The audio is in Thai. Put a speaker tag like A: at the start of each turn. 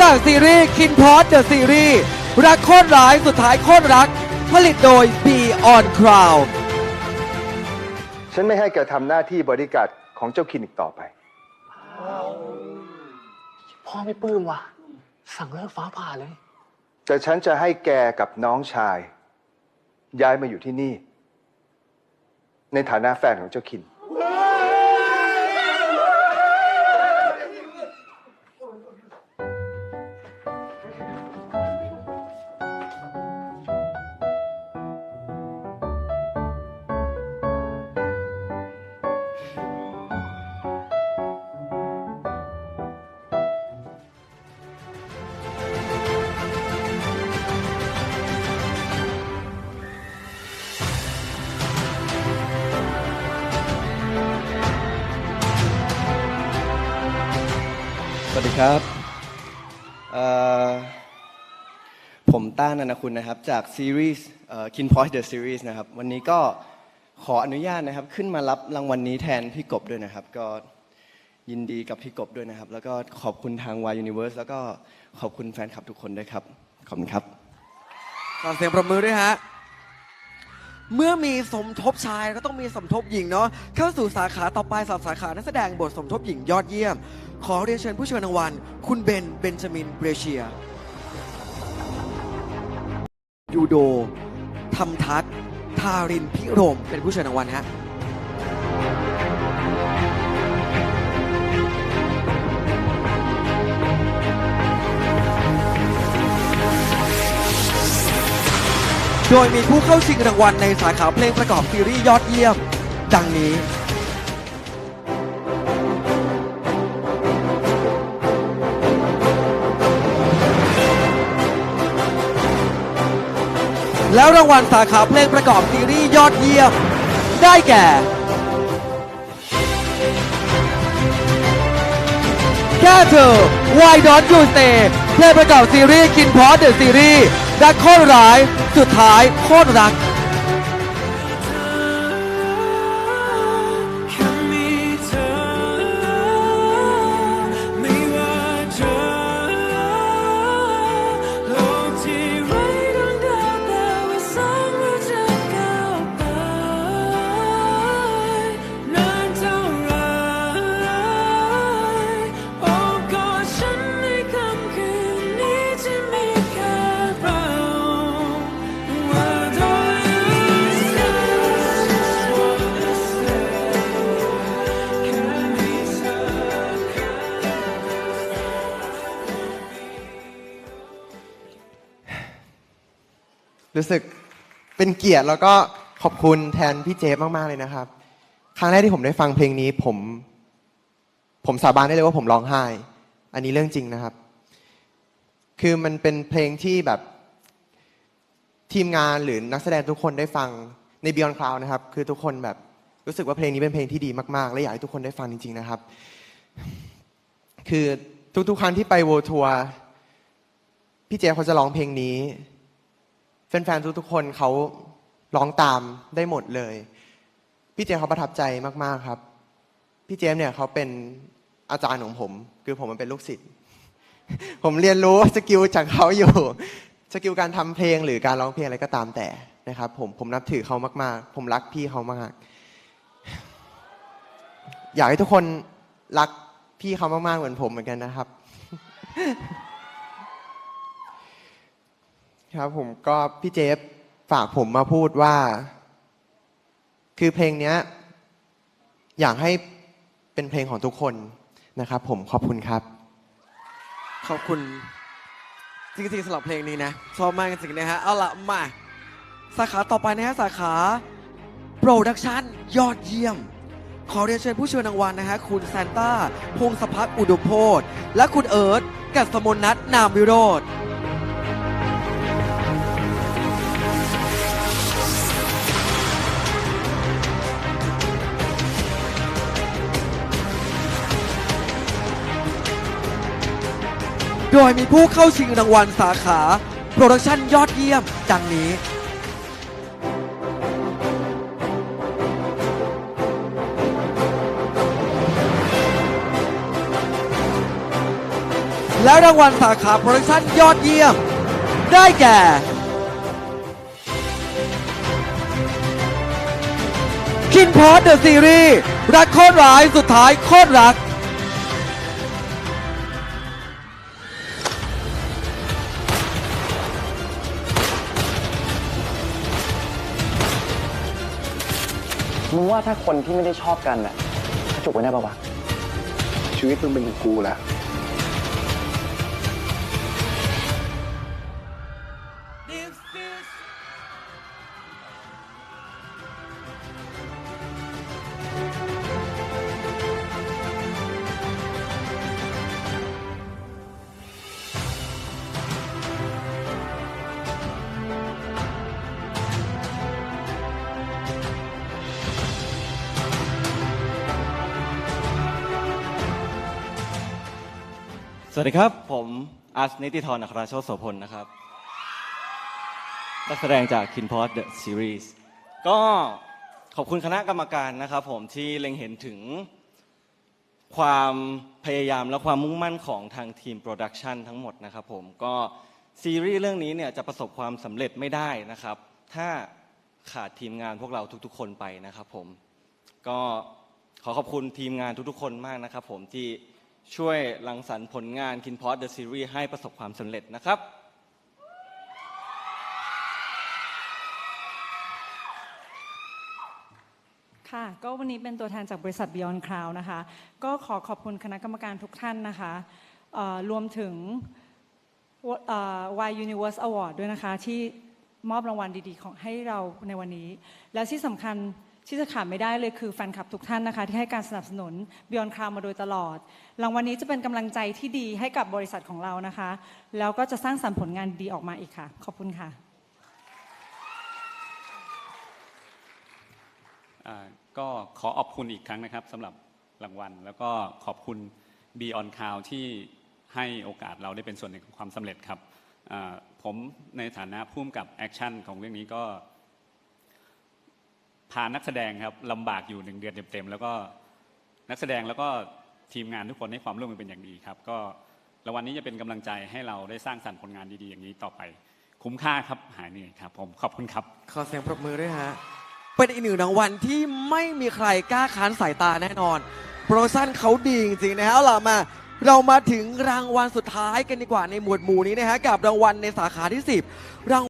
A: จากซีรีส์คินพอสเดอะซีรีส์รักโคตรร้ายสุดท้ายโคตรรัก ผลิตโดย b on Cloud
B: ฉันไม่ให้แกทำหน้าที่บริการดของเจ้าคินอีกต่อไป
C: พ่อไม่ปลื้มว่ะ สั่งเลิกฟ้าผ่าเลย
B: แต่ฉันจะให้แกกับน้องชาย ย้ายมาอยู่ที่นี่ ในฐานะแฟนของเจ้าคิน
D: สวัสดีครับผมต้านันคุณนะครับ จากซีรีส์คินพอยต์เดอะซีรีส์นะครับ วันนี้ก็ขออนุญาตนะครับ ขึ้นมารับรางวัลนี้แทนพี่กบด้วยนะครับ ก็ยินดีกับพี่กบด้วยนะครับ แล้วก็ขอบคุณทาง Y Universe แล้วก็ขอบคุณแฟนคลับทุกคนด้วยครับ ขอบคุณครับ
A: ขอเสียงประมือด้วยฮะ เมื่อมีสมทบชายก็ต้องมีสมทบหญิงเนาะเข้าสู่สาขาต่อไปสับสาขานักแสดงบทสมทบหญิงยอดเยี่ยม ขอเรียนเชิญผู้เชิญรางวัลคุณเบนเบนจามินเบรเชียยูโดทำทัศทารินพิรมเป็นผู้เชิญรางวัลฮะ โดยมีผู้เข้าชิงรางวัลในสาขาเพลงประกอบซีรีส์ยอดเยี่ยม ดังนี้แล้วรางวัลสาขาเพลงประกอบซีรีส์ยอดเยี่ยม ได้แก่ แค่เธอ Why Don't You Stay เพลงประกอบซีรีส์กินพอเดอะซีรีส์ และโคตรร้าย สุดท้ายโคตรรัก
E: รู้สึกเป็
F: นเกียรติแล้วก็ขอบคุณแทนพี่เจฟมาก ๆ เลยนะครับ ครั้งแรกที่ผมได้ฟังเพลงนี้ผม ผมสาบานได้เลยว่าผมร้องไห้ อันนี้เรื่องจริงนะครับ คือมันเป็นเพลงที่แบบทีมงานหรือนักแสดงทุกคนได้ฟังใน Beyond Cloud นะครับ คือทุกคนแบบรู้สึกว่าเพลงนี้เป็นเพลงที่ดีมาก ๆ และอยากให้ทุกคนได้ฟังจริง ๆ นะครับ คือทุกๆ ครั้งที่ไปโวทัวร์พี่เจฟเขาจะร้องเพลงนี้ แฟนๆทุกๆคนเขาร้องตามได้หมดเลย พี่เจมส์เขาประทับใจมากๆครับ พี่เจมส์เนี่ยเขาเป็นอาจารย์ของผม คือผมมันเป็นลูกศิษย์ ผมเรียนรู้สกิลจากเขาอยู่ สกิลการทำเพลงหรือการร้องเพลงอะไรก็ตามแต่นะครับ ผมผมนับถือเขามาก ๆ ผมรักพี่เขามาก อยากให้ทุกคนรักพี่เขามากๆเหมือนผมเหมือนกันนะครับ ครับผมก็พี่เจฟฝากผมมาพูดว่า คือเพลงเนี้ย อยากให้เป็นเพลงของทุกคนนะครับผมขอบคุณครับ
A: ขอบคุณจริงๆสำหรับเพลงนี้นะ ชอบมากจริงๆนะฮะ เอาละมา สาขาต่อไปนะฮะ สาขาโปรดักชันยอดเยี่ยม ขอเรียนเชิญผู้เชิญรางวัลนะฮะ คุณแซนต้า พงศพัฒน์อุดมโพธและคุณเอิร์ธกัสมนนัทนามวิโรธ โดยมีผู้เข้าชิงรางวัลสาขาโปรดักชันยอดเยี่ยมดังนี้ และรางวัลสาขาโปรดักชั่นยอดเยี่ยม ได้แก่ คินพอสเดอะซีรีส์รักโคตรร้ายสุดท้ายโคตรรัก
C: มึงว่าถ้าคนที่ไม่ได้ชอบกันน่ะจะจุกไว้ได้ปะวะ
B: ชีวิตมึงเป็นของกูแหละ
D: สวัสดีครับ ผมอาร์สนิติธรอัครโชติโสพลนะครับนักแสดงจาก k i n p o t The Series ก็ขอบคุณคณะกรรมการนะครับผมที่เล็งเห็นถึงความพยายามและความมุ่งมั่นของทางทีมโปรดักชันทั้งหมดนะครับผมก็ซีรีส์เรื่องนี้เนี่ยจะประสบความสำเร็จไม่ได้นะครับ ถ้าขาดทีมงานพวกเราทุกๆ คนไปนะครับผมก็ขอขอบคุณทีมงานทุกๆ คนมากนะครับผมที่ ช่วยรังสรรค์ผลงาน k i n p o t The Series ให้ประสบความสำเร็จนะครับ
G: ค่ะ ก็วันนี้เป็นตัวแทนจากบริษัท Beyond Cloud นะคะ ก็ขอขอบคุณคณะกรรมการทุกท่านนะคะเอ่อรวมถึงเอ่อ Y Universe Award ด้วยนะคะ ที่มอบรางวัลดีๆ ของให้เราในวันนี้ แล้วที่สำคัญ ที่จะขาดไม่ได้เลยคือแฟนคลับทุกท่านนะคะ ที่ให้การสนับสนุน Beyond Cloud มาโดยตลอด รางวัลนี้จะเป็นกำลังใจที่ดีให้กับบริษัทของเรานะคะ แล้วก็จะสร้างสรรค์ผลงานดีออกมาอีกค่ะ ขอบคุณค่ะ
H: ก็ขอขอบคุณอีกครั้งนะครับสำหรับรางวัล แล้วก็ขอบคุณ b ีออนคาวที่ให้โอกาสเราได้เป็นส่วนหนึ่งของความสำเร็จครับผมในฐานะผู้กำกับแอคชั่นของเรื่องนี้ก็ พานักแสดงครับลำบากอยู่หนึ่งเดือนเต็มๆแล้วก็นักแสดงแล้วก็ทีมงานทุกคนให้ความร่วมมือเป็นอย่างดีครับ ก็รางวัลนี้จะเป็นกำลังใจให้เราได้สร้างสรรค์ผลงานดีๆอย่างนี้ต่อไป คุ้มค่าครับหายเหนื่อยครับ ผมขอบคุณครับ
A: ขอเสียงปรบมือด้วยฮะเป็นอีกหนึ่งรางวัลที่ไม่มีใครกล้าค้านสายตาแน่นอนโปรโมชั่นเขาดีจริงๆนะฮะเอาล่ะมา เรามาถึงรางวัลสุดท้ายกันดีกว่าในหมวดหมู่นี้นะฮะกับรางวัลในสาขาที่ 10ราง